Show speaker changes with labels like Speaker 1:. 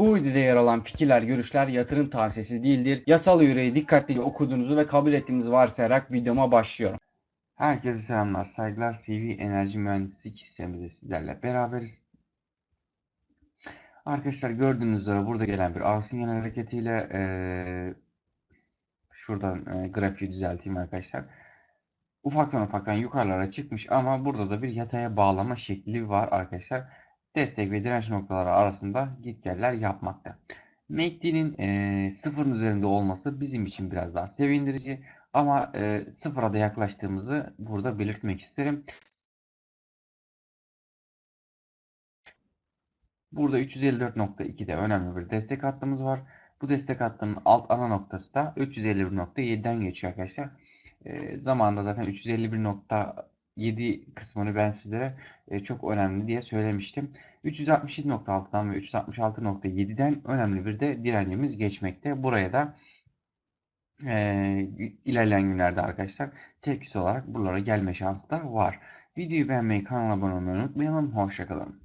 Speaker 1: Bu videoda yer alan fikirler, görüşler yatırım tavsiyesi değildir. Yasal yüreği dikkatlice okuduğunuzu ve kabul ettiğinizi varsayarak videoma başlıyorum. Herkese selamlar, saygılar. CV Enerji Mühendislik sistemimizde sizlerle beraberiz. Arkadaşlar gördüğünüz üzere burada gelen bir al sinyal hareketiyle eee, şuradan eee, grafiği düzelteyim arkadaşlar. Ufaktan ufaktan yukarılara çıkmış ama burada da bir yataya bağlama şekli var arkadaşlar. Destek ve direnç noktaları arasında gitgeller yapmakta. MACD'nin eee sıfırın üzerinde olması bizim için biraz daha sevindirici. Ama eee sıfıra da yaklaştığımızı burada belirtmek isterim. Burada 354.2'de önemli bir destek hattımız var. Bu destek hattının alt ana noktası da 351.7'den geçiyor arkadaşlar. E, zamanında zaten 351.7 kısmını ben sizlere e, çok önemli diye söylemiştim. 367.6'dan ve 366.7'den önemli bir de direncimiz geçmekte. Buraya da e, ilerleyen günlerde arkadaşlar tepkisi olarak buralara gelme şansı da var. Videoyu beğenmeyi, kanala abone olmayı unutmayalım. Hoşçakalın.